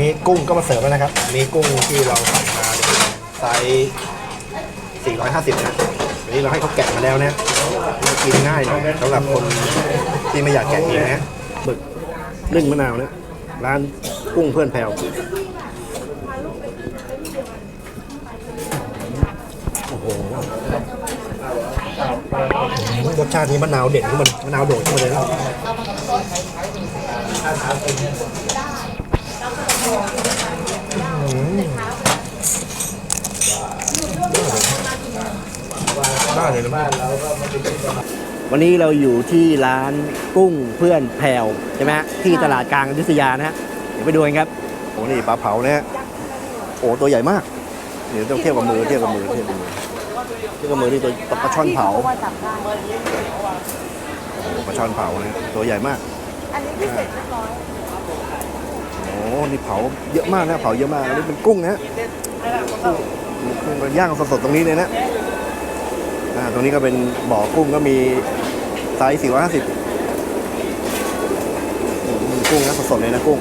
นี้กุ้งก็มาเสิร์ฟแล้วนะครับอันนี้กุ้งที่เราสั่งมาไซส์450นะอันนี้เราให้เขาแกะมาแล้วนะกินง่ายหน่อยสำหรับคนที่ไม่อยากแกะเองนะหมึกนึ่งมะนาวนะร้านกุ้งเพื่อนแพรวโอ้โหรสชาตินี้มะนาวเด่นขึ้นมามะนาวโดดขึ้นมาเลยนะ ได้เลยนะวันนี้เราอยู่ที่ร้านกุ้งเพื่อนแพรวใช่ไหมฮะที่ตลาดกลางอยุธยานะฮะเดี๋ยวไปดูกันครับโอ้นี่ปลาเผานะฮะโอ้ตัวใหญ่มาก เดี๋ยวต้องเทียบกับมือเทียบกับมือเทียบกับมือเทียบกับมือนี่ตัวปลาช่อนเผาว่าจับได้ปลาช่อนเผานะตัวใหญ่มาก อันนี้พิเศษเรียบร้อย โอ้นี่เผาเยอะมากนะเผาเยอะมากอันนี้เป็นกุ้งนะฮะกุ้งกุ้งมันย่างสดๆตรงนี้เลยนะอ่าตรงนี้ก็เป็นบ่อกุ้งก็มีไซส์450อืมกุ้งนะสดๆเลยนะกุ้ง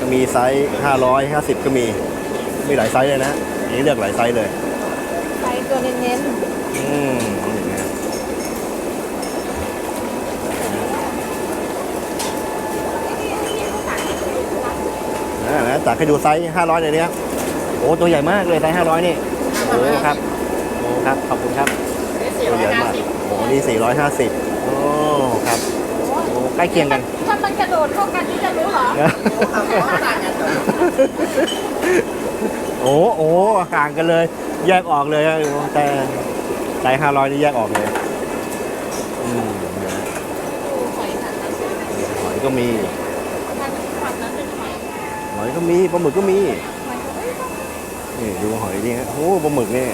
ก็มีไซส์550ก็มีมีหลายไซส์เลยนะอันนี้เลือกหลายไซส์เลยไซส์ตัวเน้นอืมนี่นะอ่านะ ตักให้ดูไซส์500เลยเนี่ยโอ้ตัวใหญ่มากเลยไซส์500 นี่โอ้ครับโอ้ครับขอบคุณครับตัวใหญ่มากโอ้นี่450โอ้ครับโอ้ใกล้เคียงกันๆถ้ามันกระโดดเข้ากันนี่จะรู้เหรอโอ้โอ้ห่างกันเลย แยกออกเลยอะแต่ไซส์500 นี่แยกออกเลยอืมนะหอยค่ะหอยก็มี ฝั่งนั้นเป็นหอย ห อยก็มีปลาหมึกก็มีนี่ดูหอยดิฮะโอ้ปลาหมึกนี่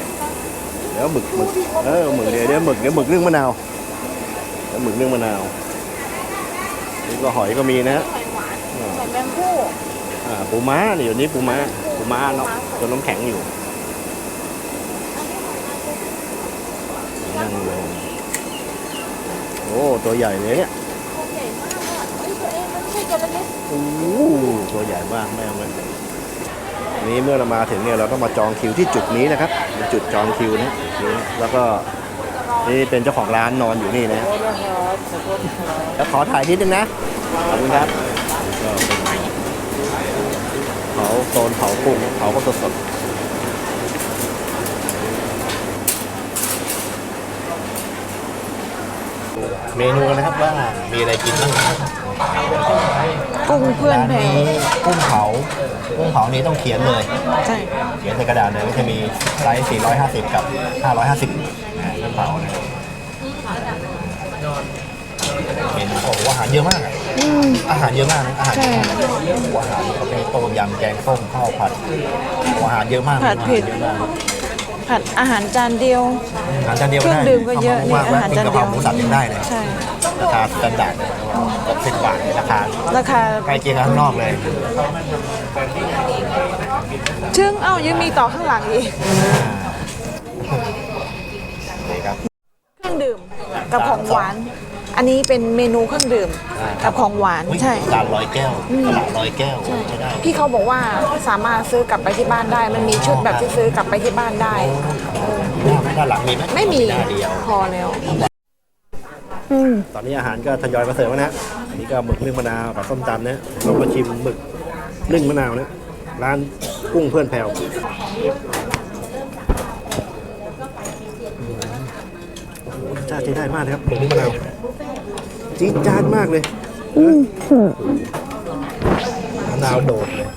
เดี๋ยวหมึกหมึกเออหมึกเดี๋ยวเดี๋ยวหมึกเดี๋ยวหมึกนึ่งมะนาวเดี๋ยวหมึกนึ่งมะนาวนี่ก็หอยก็มีนะฮะหอยหวานหอยแมงผู้อ่าปูม้านี่อยู่นี้ปูม้าปูม้าเนาะตัวน้ำแข็งอยู่นั่งลงโอ้ตัวใหญ่เลยเนี่ยตัวใหญ่มากอะเฮ้ยตัวเองมันไม่ใช่ตัวเล็กโอ้ตัวใหญ่ มากแม่เมันนี้เมื่อเรามาถึงเนี่ยเราต้องมาจองคิวที่จุดนี้นะครับเป็นจุดจองคิวนะนี่แล้วก็นี่เป็นเจ้าของร้านนอนอยู่นี่นะแล้วขอถ่ายนิดนึงนะขอบคุณครับเป็นเผาโซนเผากุ้งเผาก็สดๆเมนูนะครับว่ามีอะไรกินบ้าง กุ้งเพื่อนร้านแพรนี้กุ้งเผากุ้งเผานี้ต้องเขียนเลย ใช่ เขียนในกระดาษเลยก็จะมีไซส์ 450 กับ 550นะกุ้งเผานะเมนูโอ้โหอาหารเยอะมากอะอืม อาหารเยอะมากนะอาหารใช่เยอะมากโอ้โหอาหารประเภทต้มยำแกงส้มข้าวผัดโอ้โหอาหารเยอะมากผัดเผ็ด อาหารเยอะมากผัดอาหารจานเดียว อาหารจานเดียวเครื่องได้ดื่มก็เยอะมากนี่อาหารกินจานกะเดีเพยราวหมูสับยังได้เลยใช่ ราคาสแตนดาร์ดเลย กับสิบบาทเนี่ยราคาราคาใกล้เคียงกับข้างนอกเลยซึ่งเอ้ายังมีต่อข้างหลังอีกนี่ครับ เครื่องดื่มกับของหวาน อันนี้เป็นเมนูเครื่องดื่มกับของหวานอุ๊ยใช่ ตลาดร้อยแก้วตลาดร้อยแก้วใช่ได้พี่เขาบอกว่าสามารถซื้อกลับไปที่บ้านได้ มันมีชุดแบบที่ซื้อกลับไปที่บ้านได้ด้านหลังมีไหมไม่มี ด้านเดียวพอแล้วอืม ตอนนี้อาหารก็ทยอยมาเสิร์ฟแล้วนะอันนี้ก็หมึกนึ่งมะนาวกับส้มตำนะเรามาชิมหมึกนึ่งมะนาวนะร้านกุ้งเพื่อนแพรวโอ้โหรสชาติใช้ได้มากเลยครับหมึกนึ่งมะนาวจี๊ดจ๊าดมากเลยมะนาวโดดเลย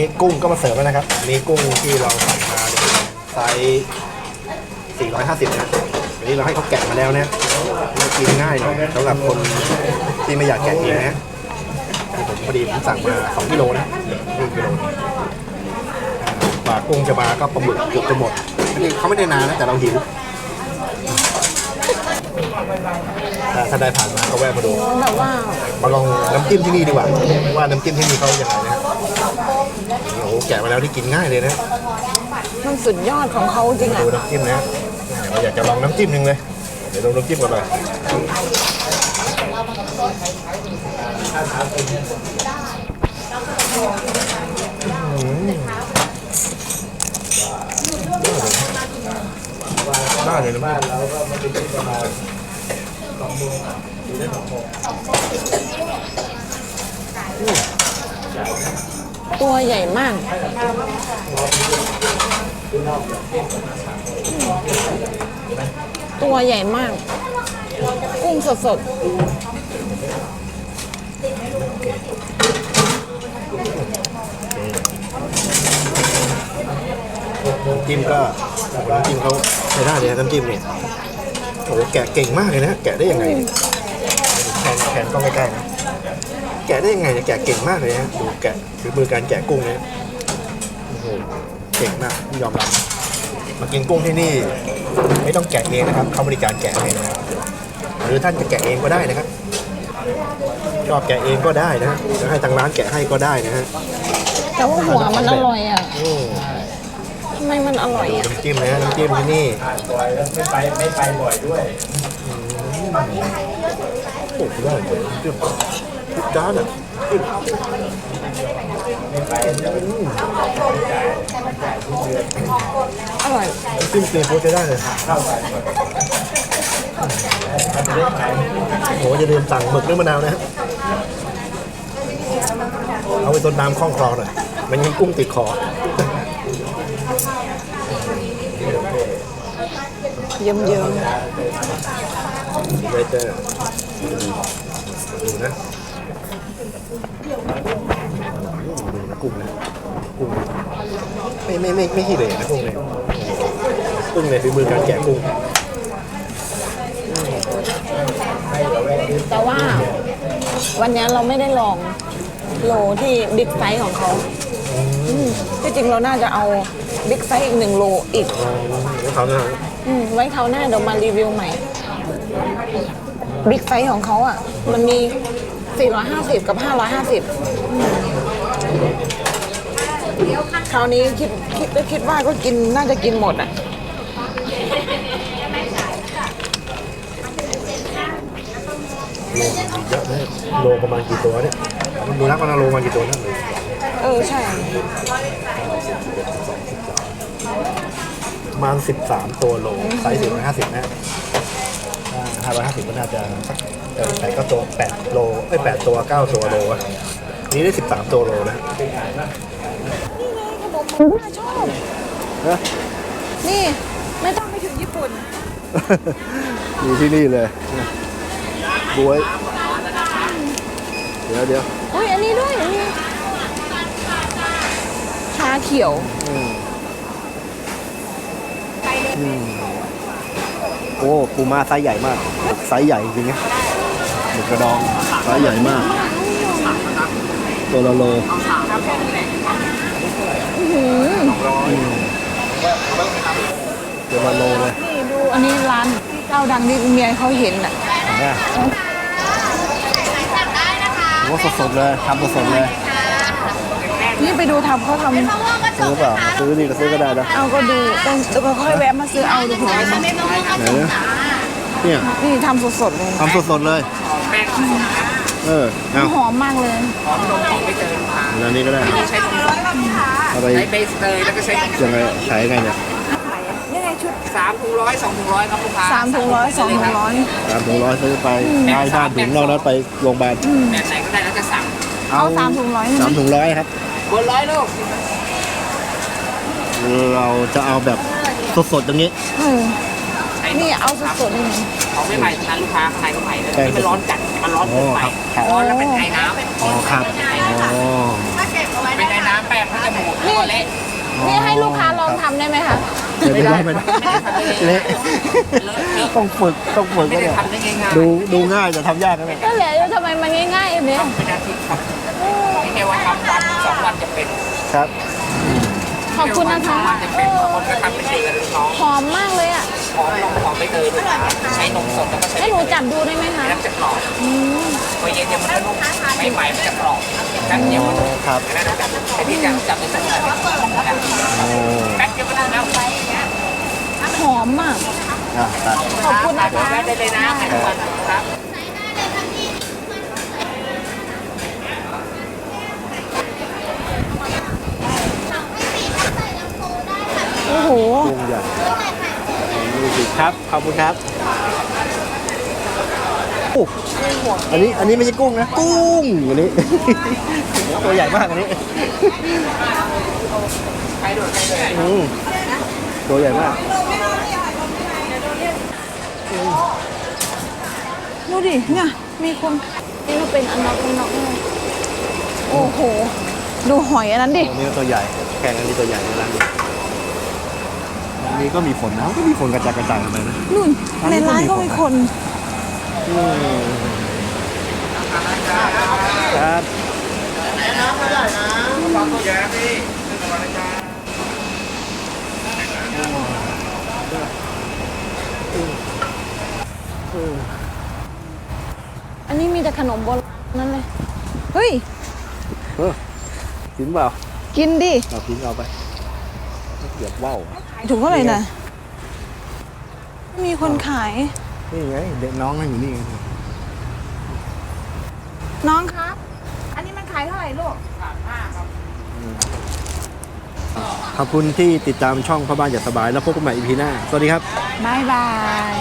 นนี้กุ้งก็มาเสิร์ฟแล้วนะครับอันนี้กุ้งที่เราสั่งมาเนี่ยไซส์450นะอันนี้เราให้เขาแกะมาแล้วนะมันกินง่ายหน่อยสำหรับคนที่ไม่อยากแกะเองนะนี่ผมพอดีผมสั่งมา2กิโลนะนี่กิโลนึงปลากุ้งจะมาก็ปลาหมึกเกือบจะหมดอันนี้เขาไม่ได้นานนะแต่เราหิวถ้าถ้าได้ผ่านมาก็แวะมาดูแบบว่ามาลองน้ำจิ้มที่นี่ดีกว่า ว่าน้ำจิ้มที่นี่เขาอย่างไรนะ โอ้โหแกะมาแล้วนี่กินง่ายเลยนะมันสุดยอดของเขาจริงอะดูน้ำจิ้มนะเราอยากจะลองน้ำจิ้มหนึ่งเลย เดี๋ยวลองน้ำจิ้มกันเลยได้เลยนะแม่ ตัวใหญ่มาก ตัวใหญ่มาก กุ้งสดน้ำจิ้มก็โอ้โหน้ำจิ้มเขาใช้ได้เลยนะน้ำจิ้มเนี่ยโอ้โหแกะเก่งมากเลยนะ แกะได้ยังไงเนี่ยแขนแขนกล้องใกล้ๆนะ แกะได้ยังไงเนี่ยแกะเก่งมากเลยนะดูแกะคือมือการแกะกุ้งเนี่ยโอ้โหเก่งมากยอมรับมากินกุ้งที่นี่ไม่ต้องแกะเองนะครับเขาบริการแกะให้นะครับหรือท่านจะแกะเองก็ได้นะครับชอบแกะเองก็ได้นะจะให้ทางร้านแกะให้ก็ได้นะฮะๆแต่ว่าหัวมันอร่อยอะอืมทำไมมันอร่อยอะน้ำจิ้มนะน้ำจิ้มที่นี่ไม่ไปไม่ไปบ่อยด้วยโอ้โหได้เลยน้ำจิ้มทุก จานอะอืมอร่อยน้ำจิ้มเตรียมโพสจะได้เลยโอ้โหจะลืมสั่งหมึกนึ่งมะนาวนะฮะเอาไปต้นน้ำคล่องคลอหน่อยมันยังกุ้งติดคอเยิ้มเวเตอร์ดูนะดูนะ กุ้งนะกุ้งไม่ไม่ไม่ไม่ขี้เหร่นะกุ้งเลยกุ้งเลยฝีมือการแกะกุ้งๆแต่ว่าวันนี้เราไม่ได้ลองโลที่บิ๊กไซส์ของเขาอืมที่จริงเราน่าจะเอาบิ๊กไซส์อีกหนึ่งโลอีกอ๋อแล้วเขาเนี่ยอืมไว้คราวหน้าเดี๋ยวมารีวิวใหม่บิ๊กไซส์ของเขาอะ มันมี 450 กับ 550อืมคราวนี้คิดคิดก็คิดว่าก็กินน่าจะกินหมดอะเยอะเลยโลประมาณกี่ตัวเนี่ยดูนักมันโลประมาณกี่ตัวนั่นเลยเออ ใช่ประมาณสิบสามตัวโลไซส์สี่ร้อยห้าสิบนะ ห้าร้อยห้าสิบก็น่าจะสักเออแปดก็ตัวแปดโลไอ้แปดตัวเก้าตัวโลอะนี่ได้สิบสามตัวโลนะนี่ไงขนมมันน่าชอบ นะนี่ไม่ต้องไปถึงญี่ปุ่น อยู่ที่นี่เลยบวย เดี๋ยวเดี๋ยวอุ้ยอันนี้ด้วยอันนี้ชาเขียว โอ้ปูมาไซส์ใหญ่มากไซส์ใหญ่จริงๆนะหมึกกระดองไซส์ใหญ่มาก ตัวละโลอื้อหือตัวละโลเลยนี่ดูอันนี้ร้านเจ้าดังที่เมียเขาเห็นอะนะว่าสดๆเลยทำสดๆเลยนี่ ไปดูทำเขาทำซื้อเปล่าซื้อนี่ก็ซื้อก็ได้นะเอาก็ดูต้องต้องค่อยแวะมาซื้อเอาดูเผื่อไหนนะเนี่ยนี่ทำสดๆเลยทำสดๆเลยเออเอาหอมมากเลยอันนี้ก็ได้เอาไปใช้เบสเลยแล้วก็ใช้ยังไงขายยังไงเนี่ยนี่ไงชุดสามถุงร้อยสองถุงร้อยครับลูกค้าสามถุงร้อยสองถุงร้อยสามถุงร้อยซื้อไปได้บ้านถุงนอกนั้นไปโรงพยาบาลแบบไหนก็ได้แล้วจะสั่งเอาสามถุงร้อยใช่ไหสามมถุงร้อยครับ บนร้อยลูกเราจะเอาแบบสดๆอย่างนี้เออนี่เอาสดๆเลยนะของไม่ใหม่ทั้งนั้นลูกค้าข้างในก็ใหม่เลยใช่นี่มันร้อนจัดมันร้อนเกินไปอ๋อครับ ร้อนแล้วเป็นไอน้อ๋อครับอ๋อำเป็นไอน้ำแป้งเขาจะบูดแล้วก็เละนี่ให้ลูกค้าลองทำได้ไหมคะ เดี๋ยวไม่ได้ไม่ได้เละต้องฝึกต้องฝึกไม่ก็ได้เนี่ยทำได้ง่ายๆดูดูง่ายแต่ทำยากนะเนี่ยก็เหลืออยู่ทำไมมันง่ายๆแบบนี้ต้องเป็นอาทิตย์ครับ ไม่ใช่ว่าทำวันสองวันจะเป็นครับ ขอบคุณนะคะวันจะเป็นบางคนก็ทำเป็นเดือนน้องหอมมากเลยอะหอมนมหอมใบเตยลูกค้าใช้นมสดแล้วก็ใช้ให้หนูจับดูได้ไหมคะน้ำจะกรอบพอเย็นเดี๋ยวมันจะนุ่มไม่ใหม่มันจะกรอบแป๊บเดียวมันนุ่มครับ แล้วเราจับแต่ที่จับจับในสมุนไพรโอ้แป๊บเดียวก็ได้แล้วหอมมากออะตัดขอบคุณนะคะแวะได้เลยนะขายทุกวันครับ โอ้โห กุ้งใหญ่นี่สิ ครับ ขอบคุณครับโอ้อันนี้อันนี้ไม่ใช่กุ้งนะ กุ้งอันนี้ ตัวใหญ่มากอันนี้ใครโดดใครเลยอืมตัวใหญ่มาก ดูดิ เนี่ย มีคนนี่มันเป็นอันน็อกอันน็อกเลยโอ้โห ดูหอยอันนั้นดิ อันนี้ก็ตัวใหญ่แข่งอันนี้ตัวใหญ่ในร้านนี้ อันนี้ก็มีฝนนะก็มีฝนกระจายกระจายทำไมนะ นู่นอันในนี้ก็ร้านมีก็คนมีนะคนอืมครับฟังตัวใหญ่พี่อันนี้มีแต่ขนมโบราณนั่นเลย เฮ้ย เออกินเปล่า กินดิ เอากินเอาไปเกือบว่าวอะขายถุงเท่าไหร่น่ะมีคนขาย นี่ไงเด็กน้องนั่งอยู่นี่ไงน้องครับ อันนี้มันขายเท่าไหร่ลูกขอบคุณที่ติดตามช่องพ่อบ้านอย่าสบาย แล้วพบกันใหม่อีพีหน้า สวัสดีครับบายบาย